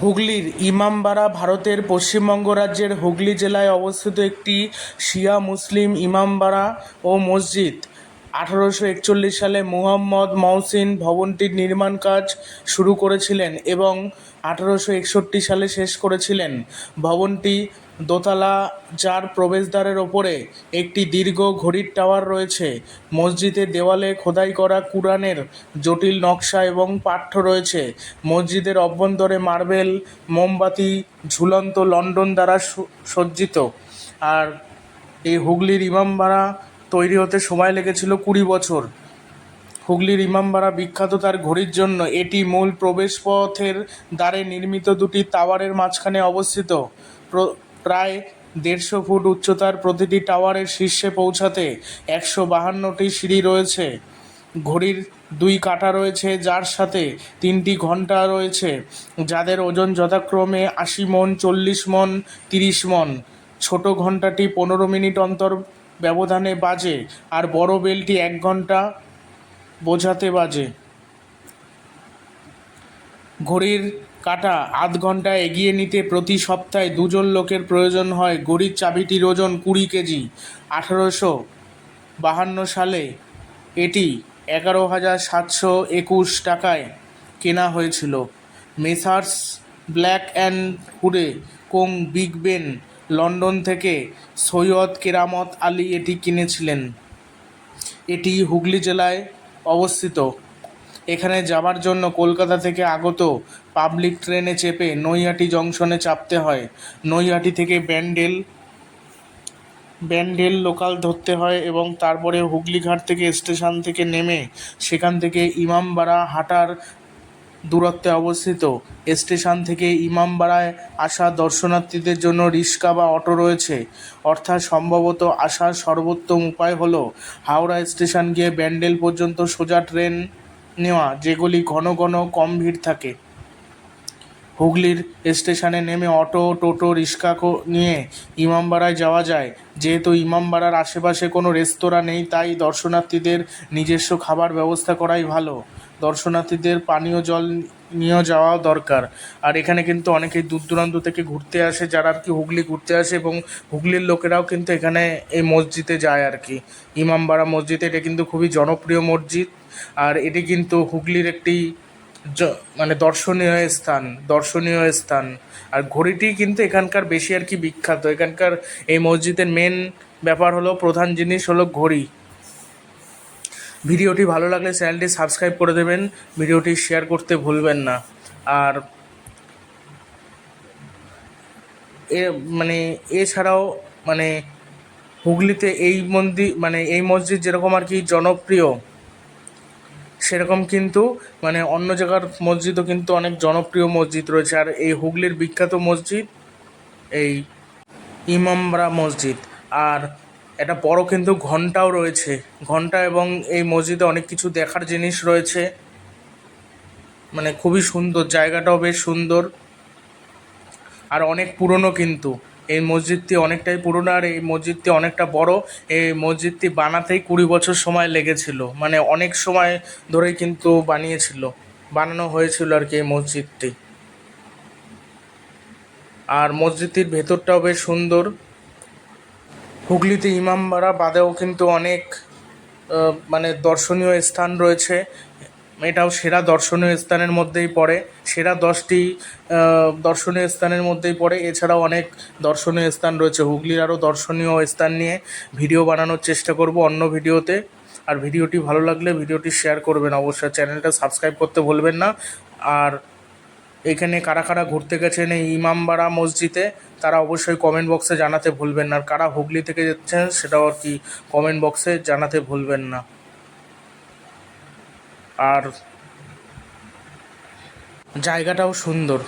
হুগলির ইমামবাড়া ভারতের পশ্চিমবঙ্গ রাজ্যের হুগলি জেলায় অবস্থিত একটি শিয়া মুসলিম ইমামবাড়া ও মসজিদ। আঠারোশো একচল্লিশ সালে মুহাম্মদ মহসিন ভবনটির নির্মাণ কাজ শুরু করেছিলেন এবং আঠারোশো একষট্টি সালে শেষ করেছিলেন। ভবনটি দোতলা, যার প্রবেশদ্বারের ওপরে একটি দীর্ঘ ঘড়ির টাওয়ার রয়েছে। মসজিদের দেওয়ালে খোদাই করা কুরআনের জটিল নকশা এবং পাঠ্য রয়েছে। মসজিদের অভ্যন্তরে মার্বেল, মোমবাতি, ঝুলন্ত লন্ডন দ্বারা সজ্জিত। আর এই হুগলির ইমামবাড়া তৈরি হতে সময় লেগেছিল কুড়ি বছর। হুগলির ইমামবাড়া বিখ্যাত তার ঘড়ির জন্য এটি মূল প্রবেশপথের দ্বারে নির্মিত দুটি টাওয়ারের মাঝখানে অবস্থিত। প্রায় দেড়শো ফুট উচ্চতার প্রতিটি টাওয়ারের শীর্ষে পৌঁছাতে একশো বাহান্নটি সিঁড়ি রয়েছে। ঘড়ির দুই কাঁটা রয়েছে, যার সাথে তিনটি ঘণ্টা রয়েছে, যাদের ওজন যথাক্রমে আশি মন, চল্লিশ মন, তিরিশ মন। ছোট ঘন্টাটি পনেরো মিনিট অন্তর ব্যবধানে বাজে আর বড় বেলটি এক ঘণ্টা বোঝাতে বাজে। ঘড়ির কাটা আধ ঘণ্টা এগিয়ে নিতে প্রতি সপ্তাহে দুজন লোকের প্রয়োজন হয়। ঘড়ির চাবিটির ওজন কুড়ি কেজি। আঠারোশো বাহান্ন সালে এটি এগারো হাজার সাতশো একুশ টাকায় কেনা হয়েছিল। মেসার্স ব্ল্যাক অ্যান্ড হুডে কোং বিগ বেন লন্ডন থেকে সৈয়দ কেরামত আলী এটি কিনেছিলেন। এটি হুগলি জেলায় অবস্থিত। এখানে যাওয়ার জন্য কলকাতা থেকে আগত পাবলিক ট্রেনে চেপে নৈহাটি জংশনে চাপতে হয়। নৈহাটি থেকে ব্যান্ডেল ব্যান্ডেল লোকাল ধরতে হয় এবং তারপরে হুগলিঘাট থেকে স্টেশন থেকে নেমে সেখান থেকে ইমামবাড়া, হাঁটার দূরত্বে অবস্থিত। স্টেশন থেকে ইমামবাড়ায় আসা দর্শনার্থীদের জন্য রিক্সা বা অটো রয়েছে। অর্থাৎ সম্ভবত আসার সর্বোত্তম উপায় হল হাওড়া স্টেশন গিয়ে ব্যান্ডেল পর্যন্ত সোজা ট্রেন নেওয়া, যেগুলি ঘন ঘন কম ভিড় থাকে। হুগলির স্টেশনে নেমে অটো, টোটো, রিক্সা নিয়ে ইমামবাড়ায় যাওয়া যায়। যেহেতু ইমামবাড়ার আশেপাশে কোনো রেস্তোরাঁ নেই, তাই দর্শনার্থীদের নিজস্ব খাবার ব্যবস্থা করাই ভালো। দর্শনার্থীদের পানীয় জল নিয়েও যাওয়া দরকার। আর এখানে কিন্তু অনেকেই দূর দূরান্ত থেকে ঘুরতে আসে, যারা আর কি হুগলি ঘুরতে আসে এবং হুগলির লোকেরাও কিন্তু এখানে এই মসজিদে যায় আর কি। ইমামবাড়া মসজিদ, এটা কিন্তু খুবই জনপ্রিয় মসজিদ। আর এটি কিন্তু হুগলির একটি মানে দর্শনীয় স্থান দর্শনীয় স্থান। আর ঘড়িটি কিন্তু এখানকার বেশি আর কি বিখ্যাত। এখানকার এই মসজিদের মেন ব্যাপার হলো, প্রধান জিনিস হলো ঘড়ি। ভিডিওটি ভালো লাগলে চ্যানেলটি সাবস্ক্রাইব করে দেবেন। ভিডিওটি শেয়ার করতে ভুলবেন না। আর এ মানে এছাড়াও মানে হুগলিতে এই মন্দির মানে এই মসজিদ যেরকম আর কি জনপ্রিয়, সেরকম কিন্তু মানে অন্য জায়গার মসজিদও কিন্তু অনেক জনপ্রিয় মসজিদ রয়েছে। আর এই হুগলির বিখ্যাত মসজিদ, এই ইমামবাড়া মসজিদ। আর একটা বড় কিন্তু ঘন্টাও রয়েছে। ঘণ্টা এবং এই মসজিদে অনেক কিছু দেখার জিনিস রয়েছে। মানে খুবই সুন্দর, জায়গাটাও বেশ সুন্দর। আর অনেক পুরনো কিন্তু। এই মসজিদটি অনেকটাই পুরনো আর এই মসজিদটি অনেকটা বড়। এই মসজিদটি বানাতেই কুড়ি বছর সময় লেগেছিল। মানে অনেক সময় ধরেই কিন্তু বানিয়েছিল, বানানো হয়েছিল আর কি এই মসজিদটি। আর মসজিদটির ভেতরটাও বেশ সুন্দর। হুগলিতে ইমামবাড়া বাদেও কিন্তু অনেক মানে দর্শনীয় স্থান রয়েছে। এটাও সেরা দর্শনীয় স্থানের মধ্যেই পড়ে। সেরা দশটি দর্শনীয় স্থানের মধ্যেই পড়ে। এছাড়াও অনেক দর্শনীয় স্থান রয়েছে। হুগলির আরও দর্শনীয় স্থান নিয়ে ভিডিও বানানোর চেষ্টা করব অন্য ভিডিওতে। আর ভিডিওটি ভালো লাগলে ভিডিওটি শেয়ার করবেন। অবশ্যই চ্যানেলটা সাবস্ক্রাইব করতে ভুলবেন না। আর এখানে কারা কারা ঘুরতে গেছেন এই ইমামবাড়া মসজিদে, তারা অবশ্যই কমেন্ট বক্সে জানাতে ভুলবেন না। আর কারা হুগলি থেকে যাচ্ছেন সেটাও আর কি কমেন্ট বক্সে জানাতে ভুলবেন না। আর জায়গাটাও সুন্দর।